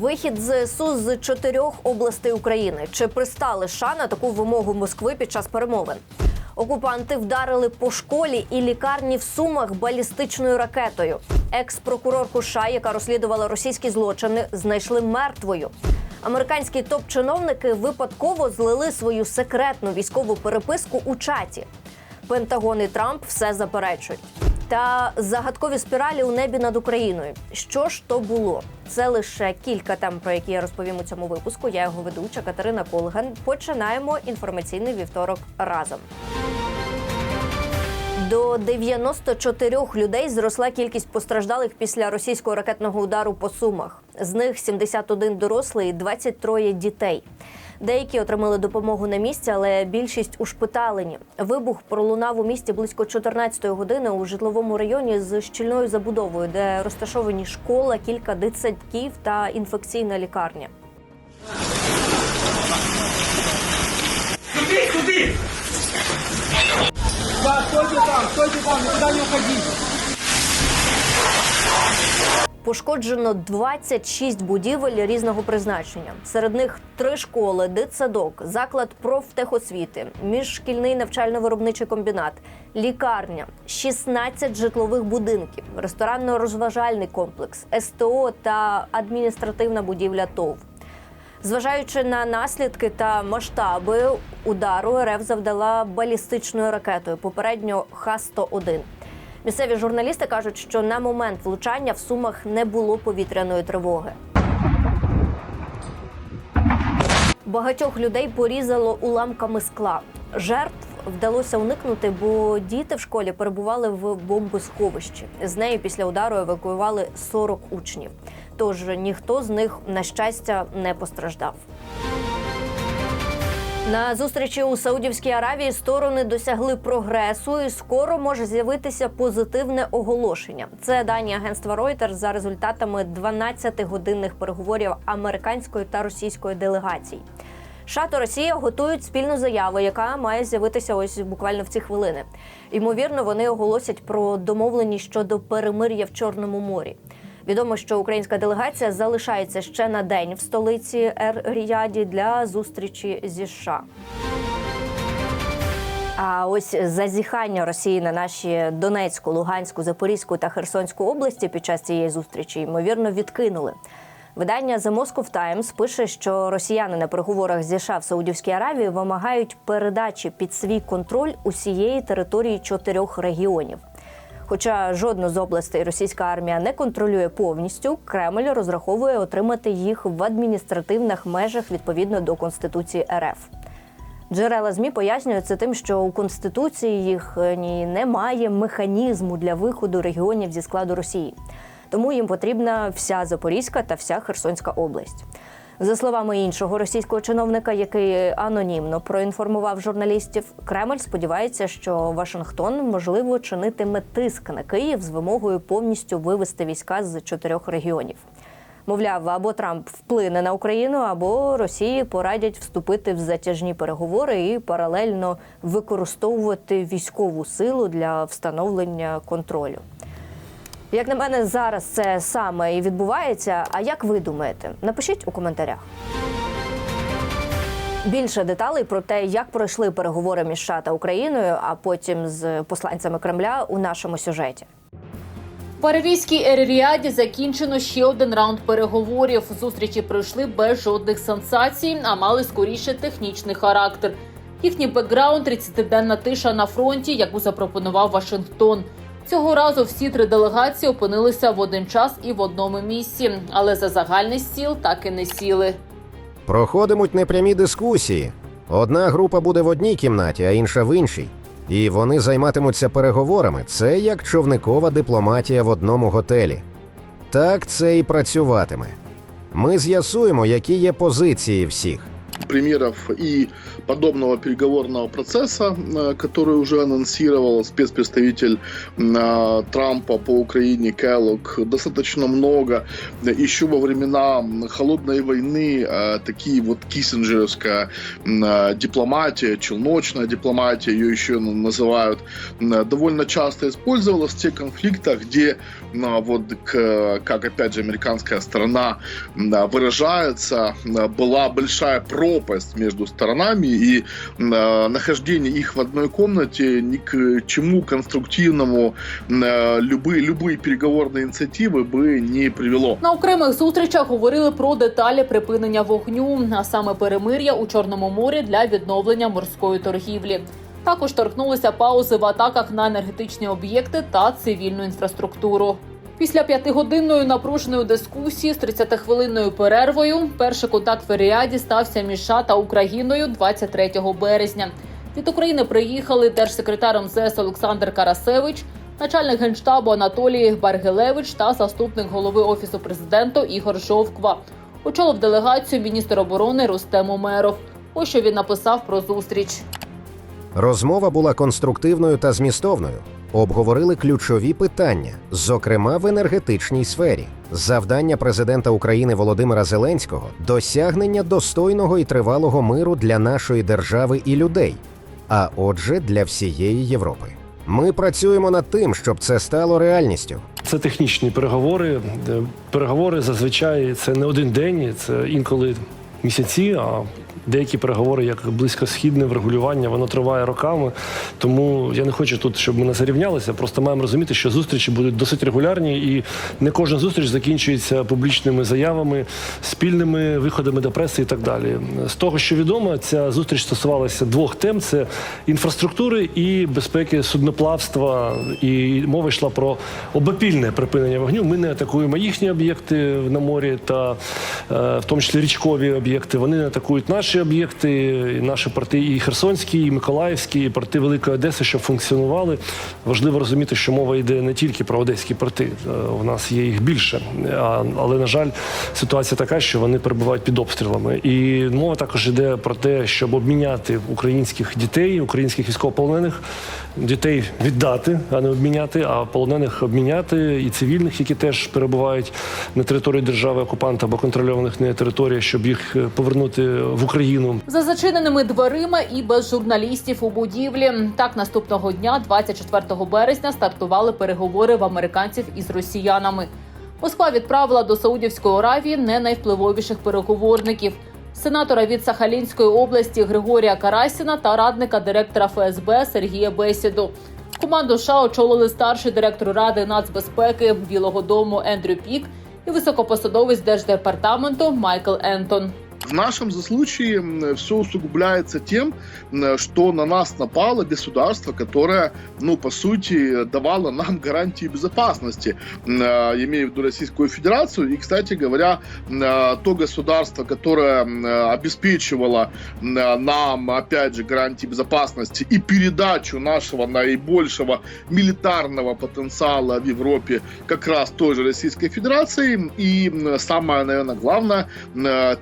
Вихід ЗСУ з чотирьох областей України. Чи пристали США на таку вимогу Москви під час перемовин? Окупанти вдарили по школі і лікарні в Сумах балістичною ракетою. Екс-прокурорку США, яка розслідувала російські злочини, знайшли мертвою. Американські топ-чиновники випадково злили свою секретну військову переписку у чаті. Пентагон і Трамп все заперечують. Та загадкові спіралі у небі над Україною. Що ж то було? Це лише кілька тем, про які я розповім у цьому випуску. Я його ведуча Катерина Колган. Починаємо інформаційний вівторок разом. До 94 людей зросла кількість постраждалих після російського ракетного удару по сумах. З них 71 дорослий і 23 дітей. Деякі отримали допомогу на місці, але більшість ушпиталені. Вибух пролунав у місті близько 14-ї години у житловому районі з щільною забудовою, де розташовані школа, кілька дитсадків та інфекційна лікарня. Туди, туди! Да, стойте там, стойте там, никуда не уходите. Пошкоджено 26 будівель різного призначення. Серед них три школи, дитсадок, заклад профтехосвіти, міжшкільний навчально-виробничий комбінат, лікарня, 16 житлових будинків, ресторанно-розважальний комплекс, СТО та адміністративна будівля ТОВ. Зважаючи на наслідки та масштаби удару, РФ завдала балістичною ракетою, попередньо Х-101. Місцеві журналісти кажуть, що на момент влучання в Сумах не було повітряної тривоги. Багатьох людей порізало уламками скла. Жертв вдалося уникнути, бо діти в школі перебували в бомбосховищі. З нею після удару евакуювали 40 учнів. Тож ніхто з них, на щастя, не постраждав. На зустрічі у Саудівській Аравії сторони досягли прогресу, і скоро може з'явитися позитивне оголошення. Це дані агентства Reuters за результатами 12-годинних переговорів американської та російської делегацій. США та Росія готують спільну заяву, яка має з'явитися ось буквально в ці хвилини. Ймовірно, вони оголосять про домовленість щодо перемир'я в Чорному морі. Відомо, що українська делегація залишається ще на день в столиці Ер Ріяді для зустрічі зі США. А ось зазіхання Росії на наші Донецьку, Луганську, Запорізьку та Херсонську області під час цієї зустрічі ймовірно відкинули. Видання The Moscow Times пише, що росіяни на переговорах зі США в Саудівській Аравії вимагають передачі під свій контроль усієї території чотирьох регіонів. Хоча жодну з областей російська армія не контролює повністю, Кремль розраховує отримати їх в адміністративних межах відповідно до конституції РФ. Джерела змі пояснюють це тим, що у конституції їх е, немає механізму для виходу регіонів зі складу Росії. Тому їм потрібна вся Запорізька та вся Херсонська область. За словами іншого російського чиновника, який анонімно проінформував журналістів, Кремль сподівається, що Вашингтон можливо чинитиме тиск на Київ з вимогою повністю вивести війська з чотирьох регіонів. Мовляв, або Трамп вплине на Україну, або Росії порадять вступити в затяжні переговори і паралельно використовувати військову силу для встановлення контролю. Як на мене, зараз це саме і відбувається. А як ви думаєте? Напишіть у коментарях. Більше деталей про те, як пройшли переговори між США та Україною, а потім з посланцями Кремля у нашому сюжеті. В Паризькій Ер-Ріаді закінчено ще один раунд переговорів. Зустрічі пройшли без жодних сенсацій, а мали скоріше технічний характер. Їхній бекграунд – 30-денна тиша на фронті, яку запропонував Вашингтон. Цього разу всі три делегації опинилися в один час і в одному місці, але за загальний стіл так і не сіли. Проходимуть непрямі дискусії. Одна група буде в одній кімнаті, а інша в іншій. І вони займатимуться переговорами. Це як човникова дипломатія в одному готелі. Так це і працюватиме. Ми з'ясуємо, які є позиції всіх. Примеров и подобного переговорного процесса, э, который уже анонсировал спецпредставитель э, Трампа по Украине Келлог, достаточно много. Еще во времена холодной войны э, такие вот киссинджеровская э, дипломатия, челночная дипломатия, ее еще называют, э, довольно часто использовалась в тех конфликтах, где э, вот как опять же американская сторона э, выражается, э, была большая пропасть между сторонами, и э, нахождение их в одной комнате ни к чему конструктивному э, любые, любые переговорные инициативы бы не привело. На окремих зустрічах говорили про деталі припинення вогню, а саме перемир'я у Чорному морі для відновлення морської торгівлі. Також торкнулися паузи в атаках на енергетичні об'єкти та цивільну інфраструктуру. Після п'ятигодинної напруженої дискусії з 30-хвилинною перервою перший контакт в Еріаді стався між США та Україною 23 березня. Від України приїхали держсекретар МЗС Олександр Карасевич, начальник генштабу Анатолій Баргелевич та заступник голови офісу президента Ігор Жовква. Очолив делегацію міністр оборони Рустем Умеров. Ось що він написав про зустріч. Розмова була конструктивною та змістовною. Обговорили ключові питання, зокрема в енергетичній сфері. Завдання президента України Володимира Зеленського досягнення достойного і тривалого миру для нашої держави і людей, а отже, для всієї Європи. Ми працюємо над тим, щоб це стало реальністю. Це технічні переговори. Переговори зазвичай це не один день, це інколи місяці. А деякі переговори, як близькосхідне врегулювання, воно триває роками. Тому я не хочу тут, щоб ми не зарівнялися. Просто маємо розуміти, що зустрічі будуть досить регулярні, і не кожна зустріч закінчується публічними заявами, спільними виходами до преси і так далі. З того, що відомо, ця зустріч стосувалася двох тем: це інфраструктури і безпеки судноплавства. І мова йшла про обопільне припинення вогню. Ми не атакуємо їхні об'єкти на морі, та е, в тому числі річкові об'єкти. Вони не атакують наші об'єкти, і наші порти, і Херсонські, і Миколаївські, і порти Великої Одеси, щоб функціонували. Важливо розуміти, що мова йде не тільки про одеські порти. Е, У нас є їх більше. Але на жаль, ситуація така, що вони перебувають під обстрілами. І мова також йде про те, щоб обміняти українських дітей, українських військовополонених. Дітей віддати, а не обміняти, а полонених обміняти і цивільних, які теж перебувають на території держави окупанта або контрольованих нею територіях, щоб їх е, повернути в Україну. За зачиненими дверима і без журналістів у будівлі. Так наступного дня, 24 березня, стартували переговори в американців із росіянами. Москва відправила до Саудівської Аравії не найвпливовіших переговорників. Сенатора від Сахалінської області Григорія Карасіна та радника директора ФСБ Сергія Бесіду. Команду США очолили старший директор Ради нацбезпеки Білого Дому Ендрю Пік і високопосадовець держдепартаменту Майкл Ентон. В нашем случае все усугубляется тем, что на нас напало государство, которое, ну, по сути, давало нам гарантии безопасности. Э, Я имею в виду Российскую Федерацию. И, кстати говоря, э, то государство, которое э, обеспечивало нам, опять же, гарантии безопасности и передачу нашего наибольшего милитарного потенциала в Европе как раз той же Российской Федерации. И самое, наверное, главное, м,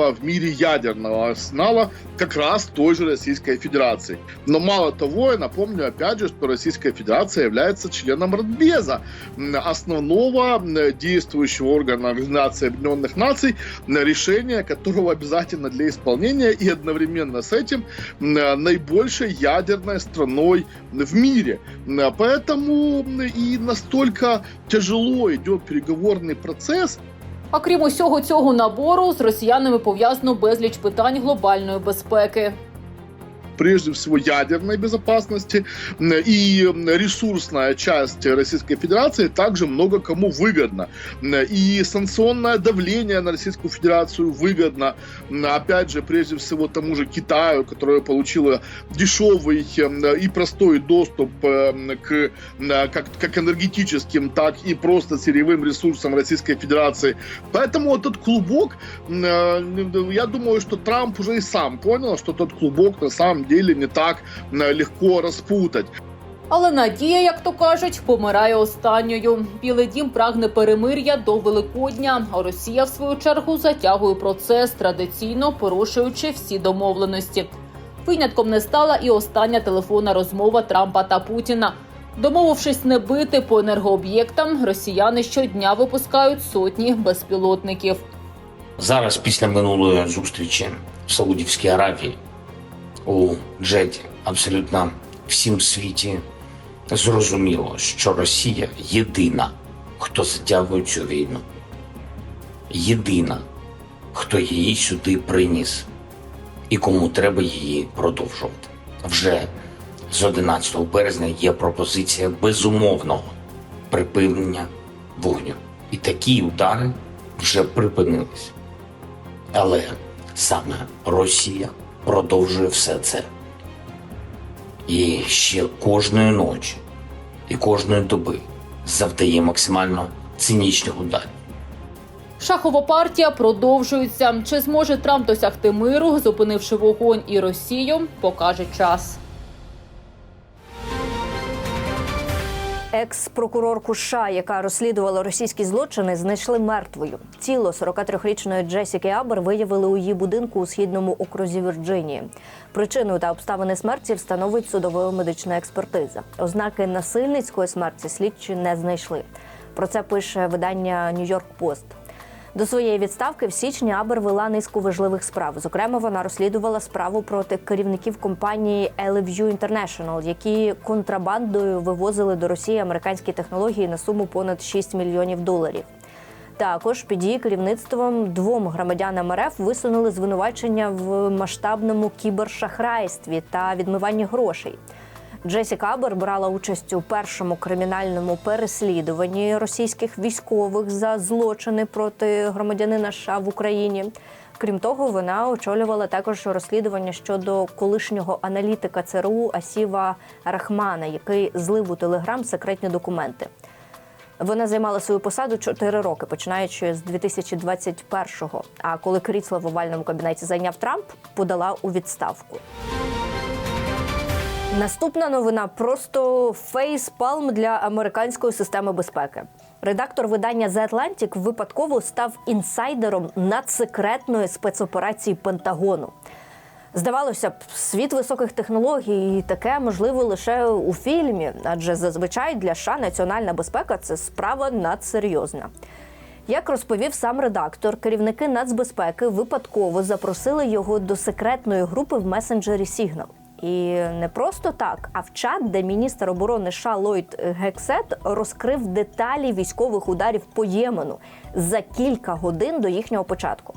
третьего в мире ядерного арсенала как раз той же Российской Федерации. Но мало того, я напомню опять же, что Российская Федерация является членом Радбеза, основного действующего органа Организации Объединенных Наций, решение которого обязательно для исполнения и одновременно с этим наибольшей ядерной страной в мире. Поэтому и настолько тяжело идет переговорный процесс, А крім усього цього набору, з росіянами пов'язано безліч питань глобальної безпеки. Прежде всего ядерной безопасности и ресурсная часть Российской Федерации также много кому выгодна. И санкционное давление на Российскую Федерацию выгодно, опять же, прежде всего тому же Китаю, которое получило дешевый и простой доступ м, к как, как энергетическим, так и просто сырьевым ресурсам Российской Федерации. Поэтому этот клубок, э, я думаю, что Трамп уже и сам понял, что тот клубок на самом деле не так легко распутать. Але надія, як то кажуть, помирає останньою. Білий дім прагне перемир'я до Великодня. А Росія, в свою чергу, затягує процес, традиційно порушуючи всі домовленості. Винятком не стала і остання телефонна розмова Трампа та Путіна. Домовившись не бити по енергооб'єктам, росіяни щодня випускають сотні безпілотників. Зараз, після минулої зустрічі в Саудівській Аравії у Джеді, абсолютно всім світі зрозуміло, що Росія єдина, хто затягує цю війну. Єдина, хто її сюди приніс і кому треба її продовжувати. Вже з 11 березня є пропозиція безумовного припинення вогню. І такі удари вже припинились. Але саме Росія продовжує все це. І ще кожної ночі і кожної доби завдає максимально цинічних ударів. Шахова партія продовжується. Чи зможе Трамп досягти миру, зупинивши вогонь і Росію, покаже час. Екс-прокурорку США, яка розслідувала російські злочини, знайшли мертвою. Тіло 43-річної Джесіки Абер виявили у її будинку у східному окрузі Вірджинії. Причину та обставини смерті встановить судово-медична експертиза. Ознаки насильницької смерті слідчі не знайшли. Про це пише видання Нью-Йорк Пост. До своєї відставки в січні Абер вела низку важливих справ. Зокрема, вона розслідувала справу проти керівників компанії Eleview International, які контрабандою вивозили до Росії американські технології на суму понад 6 мільйонів доларів. Також під її керівництвом двом громадянам РФ висунули звинувачення в масштабному кібершахрайстві та відмиванні грошей. Джесіка Абер брала участь у першому кримінальному переслідуванні російських військових за злочини проти громадянина США в Україні. Крім того, вона очолювала також розслідування щодо колишнього аналітика ЦРУ Асіва Рахмана, який злив у Телеграм секретні документи. Вона займала свою посаду 4 роки, починаючи з 2021-го. А коли крісло в овальному кабінеті зайняв Трамп, подала у відставку. Наступна новина просто фейспалм для американської системи безпеки. Редактор видання The Atlantic випадково став інсайдером надсекретної спецоперації Пентагону. Здавалося б, світ високих технологій і таке можливо лише у фільмі, адже зазвичай для США національна безпека це справа надсерйозна. Як розповів сам редактор, керівники нацбезпеки випадково запросили його до секретної групи в месенджері Signal. І не просто так, а в чат, де міністр оборони США Ллойд Гексет розкрив деталі військових ударів по Ємену за кілька годин до їхнього початку.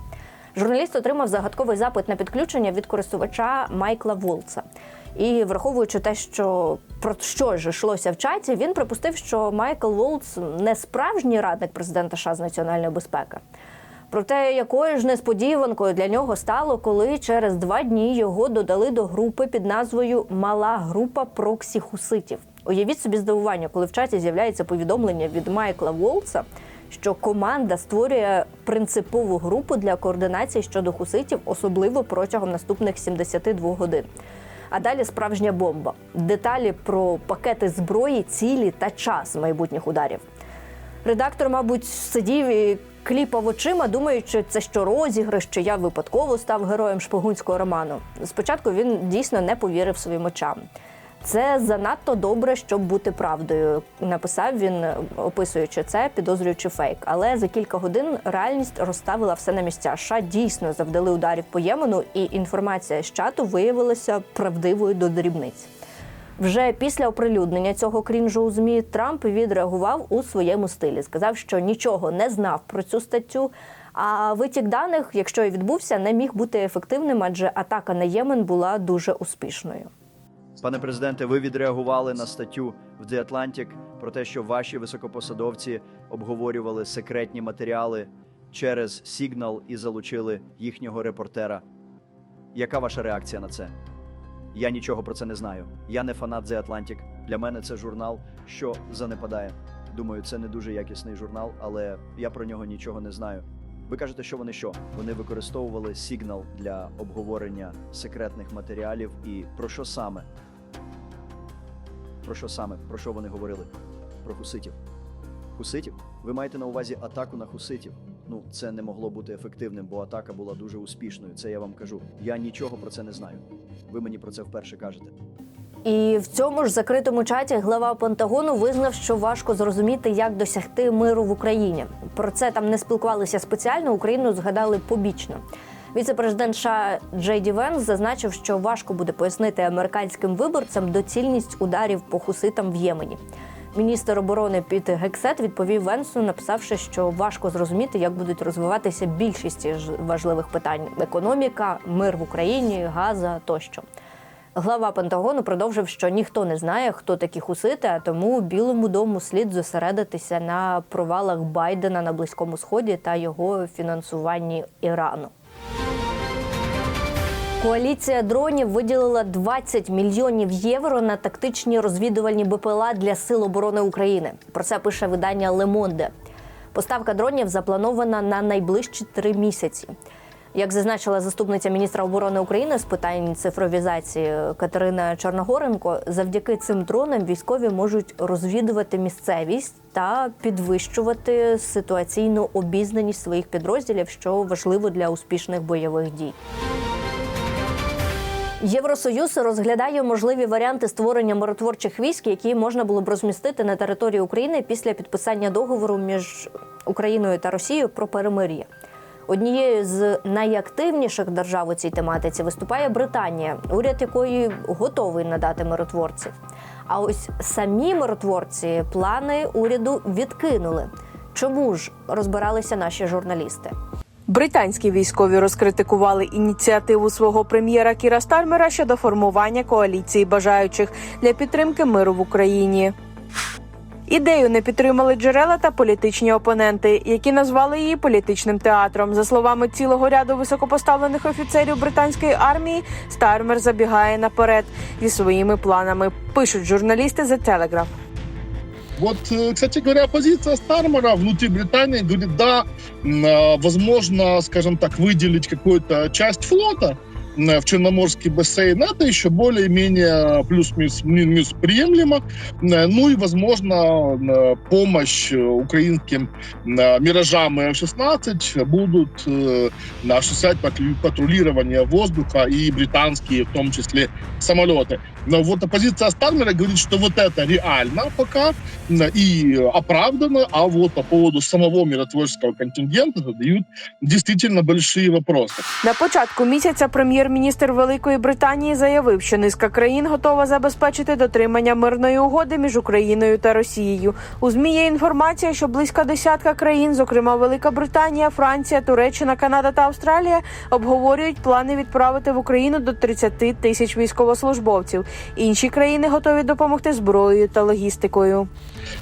Журналіст отримав загадковий запит на підключення від користувача Майкла Волца. І враховуючи те, що про що ж йшлося в чаті, він припустив, що Майкл Волц не справжній радник президента США з національної безпеки. Проте якою ж несподіванкою для нього стало, коли через два дні його додали до групи під назвою Мала група проксі хуситів. Уявіть собі здивування, коли в чаті з'являється повідомлення від Майкла Волца, що команда створює принципову групу для координації щодо хуситів, особливо протягом наступних 72 годин. А далі справжня бомба. Деталі про пакети зброї, цілі та час майбутніх ударів. Редактор, мабуть, сидів і кліпав очима, думаючи, це що розіграш, чи я випадково став героєм шпигунського роману. Спочатку він дійсно не повірив своїм очам. Це занадто добре, щоб бути правдою. Написав він, описуючи це, підозрюючи фейк. Але за кілька годин реальність розставила все на місця. США дійсно завдали ударів по Ємену, і інформація з чату виявилася правдивою до дрібниць. Вже після оприлюднення цього крінжу у змі Трамп відреагував у своєму стилі. Сказав, що нічого не знав про цю статтю. А витік даних, якщо і відбувся, не міг бути ефективним, адже атака на Ємен була дуже успішною. Пане президенте, ви відреагували на статтю в The Atlantic про те, що ваші високопосадовці обговорювали секретні матеріали через Signal і залучили їхнього репортера. Яка ваша реакція на це? Я нічого про це не знаю. Я не фанат The Atlantic. Для мене це журнал, що занепадає. Думаю, це не дуже якісний журнал, але я про нього нічого не знаю. Ви кажете, що вони що? Вони використовували Signal для обговорення секретних матеріалів і про що саме? Про що саме? Про що вони говорили? Про хуситів. Хуситів? Ви маєте на увазі атаку на хуситів? Ну, це не могло бути ефективним, бо атака була дуже успішною. Це я вам кажу. Я нічого про це не знаю. Ви мені про це вперше кажете. І в цьому ж закритому чаті глава Пентагону визнав, що важко зрозуміти, як досягти миру в Україні. Про це там не спілкувалися спеціально. Україну згадали побічно. Віце-президент США Джей Ді Венс зазначив, що важко буде пояснити американським виборцям доцільність ударів по хуситам в Ємені. Міністр оборони Піт Гексет відповів Венсу, написавши, що важко зрозуміти, як будуть розвиватися більшість важливих питань: економіка, мир в Україні, газа тощо. Глава Пентагону продовжив, що ніхто не знає, хто такі хусити, а тому Білому дому слід зосередитися на провалах Байдена на Близькому Сході та його фінансуванні Ірану. Коаліція дронів виділила 20 мільйонів євро на тактичні розвідувальні БПЛА для Сил оборони України. Про це пише видання Лемонде. Поставка дронів запланована на найближчі три місяці. Як зазначила заступниця міністра оборони України з питань цифровізації Катерина Чорногоренко, завдяки цим дронам військові можуть розвідувати місцевість та підвищувати ситуаційну обізнаність своїх підрозділів, що важливо для успішних бойових дій. Євросоюз розглядає можливі варіанти створення миротворчих військ, які можна було б розмістити на території України після підписання договору між Україною та Росією про перемир'я. Однією з найактивніших держав у цій тематиці виступає Британія, уряд якої готовий надати миротворців. А ось самі миротворці плани уряду відкинули. Чому ж розбиралися наші журналісти? Британські військові розкритикували ініціативу свого прем'єра Кіра Стармера щодо формування коаліції бажаючих для підтримки миру в Україні. Ідею не підтримали джерела та політичні опоненти, які назвали її політичним театром. За словами цілого ряду високопоставлених офіцерів британської армії, Стармер забігає наперед зі своїми планами. Пишуть журналісти The Telegraph. Вот, э, кстати говоря, позиция Стармера внутри Британии говорит, да, э, возможно, скажем так, выделить какую-то часть флота в Черноморский бассейн, это еще более-менее плюс-минус минус приемлемо. М, Ну и, возможно, помощь э, украинским «Миражам» и F-16 будут э, осуществлять патру- патрулирование воздуха и британские, в том числе, самолеты. Вот оппозиция Стармера говорит, что вот это реально пока и оправдано, а вот по поводу самого миротворческого контингента задают действительно большие вопросы. На початку місяця прем'єр-міністр Великої Британії заявив, що низка країн готова забезпечити дотримання мирної угоди між Україною та Росією. У змі є інформація, що близько десятка країн, зокрема Велика Британія, Франція, Туреччина, Канада та Австралія, обговорюють плани відправити в Україну до 30 тисяч військовослужбовців. Інші країни готові допомогти зброєю та логістикою.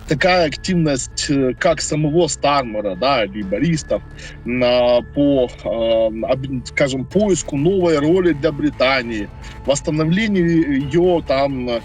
такая активность э, как самого Стармера, да, либористов на, по, э, об- скажем, поиску новой роли для Британии, восстановлению ее там э,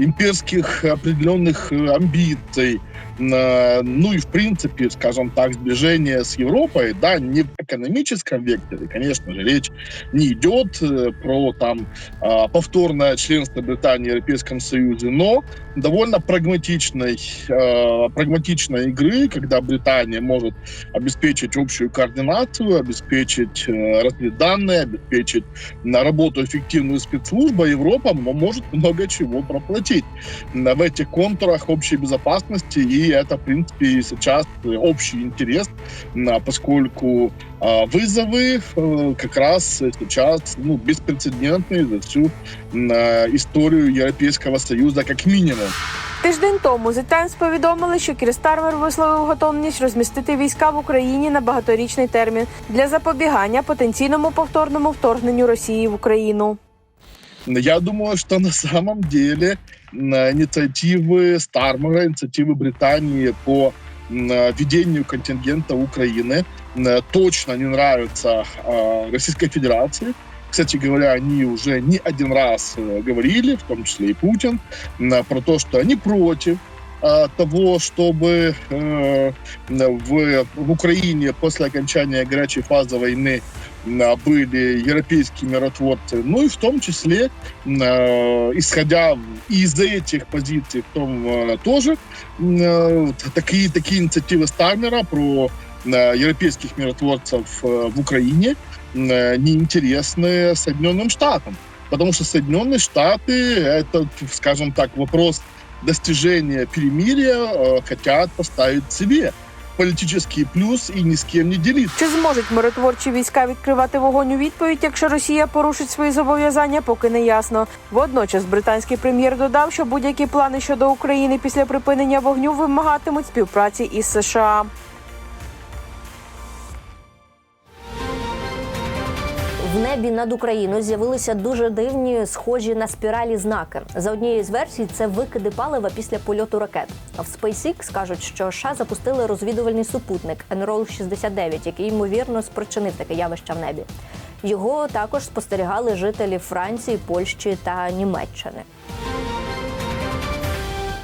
имперских определенных э, амбиций, э, ну и в принципе, скажем так, сближение с Европой, да, не в экономическом векторе, конечно же, речь не идет э, про там э, повторное членство Британии в Европейском Союзе, но довольно прагматичной, э, прагматичной игры, когда Британия может обеспечить общую координацию, обеспечить э, разведданные, обеспечить работу эффективную спецслужбу, а Европа может много чего проплатить. В этих контурах общей безопасности, и это, в принципе, и сейчас э, общий интерес, м, поскольку э, вызовы э, как раз сейчас ну, беспрецедентные за всю м, э, историю Европейского Союза как минимум. Тиждень тому The Times повідомили, що Кір Стармер висловив готовність розмістити війська в Україні на багаторічний термін для запобігання потенційному повторному вторгненню Росії в Україну. Я думаю, что на самом деле инициативы Стармера, инициативы Британии по м, ведению контингента Украины точно не нравятся э, Российской Федерации. Кстати говоря, они уже не один раз э, говорили, в том числе и Путин, про то, что они против э, того, чтобы э, в, Украине после окончания горячей фазы войны были европейские миротворцы, ну и в том числе, м, э, исходя из этих позиций, в том э, тоже м, э, вот такие, такие инициативы Стаймера про э, европейских миротворцев э, в Украине м, э, неинтересны Соединенным Штатам. Потому что Соединенные Штаты, это, скажем так, вопрос достижения перемирия, э, хотят поставить себе політичний плюс і ні з ким не ділитися. Чи зможуть миротворчі війська відкривати вогонь у відповідь, якщо Росія порушить свої зобов'язання, поки не ясно. Водночас британський прем'єр додав, що будь-які плани щодо України після припинення вогню вимагатимуть співпраці із США. В небі над Україною з'явилися дуже дивні, схожі на спіралі знаки. За однією з версій, це викиди палива після польоту ракет. А в SpaceX кажуть, що США запустили розвідувальний супутник Enroll-69, який ймовірно спричинив таке явище в небі. Його також спостерігали жителі Франції, Польщі та Німеччини.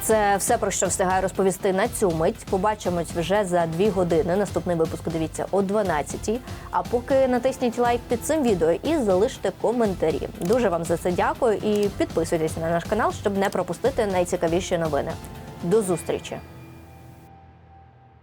Це все про що встигаю розповісти на цю мить. Побачимось вже за дві години. Наступний випуск дивіться о 12-й. А поки натисніть лайк під цим відео і залиште коментарі. Дуже вам за це дякую і підписуйтесь на наш канал, щоб не пропустити найцікавіші новини. До зустрічі!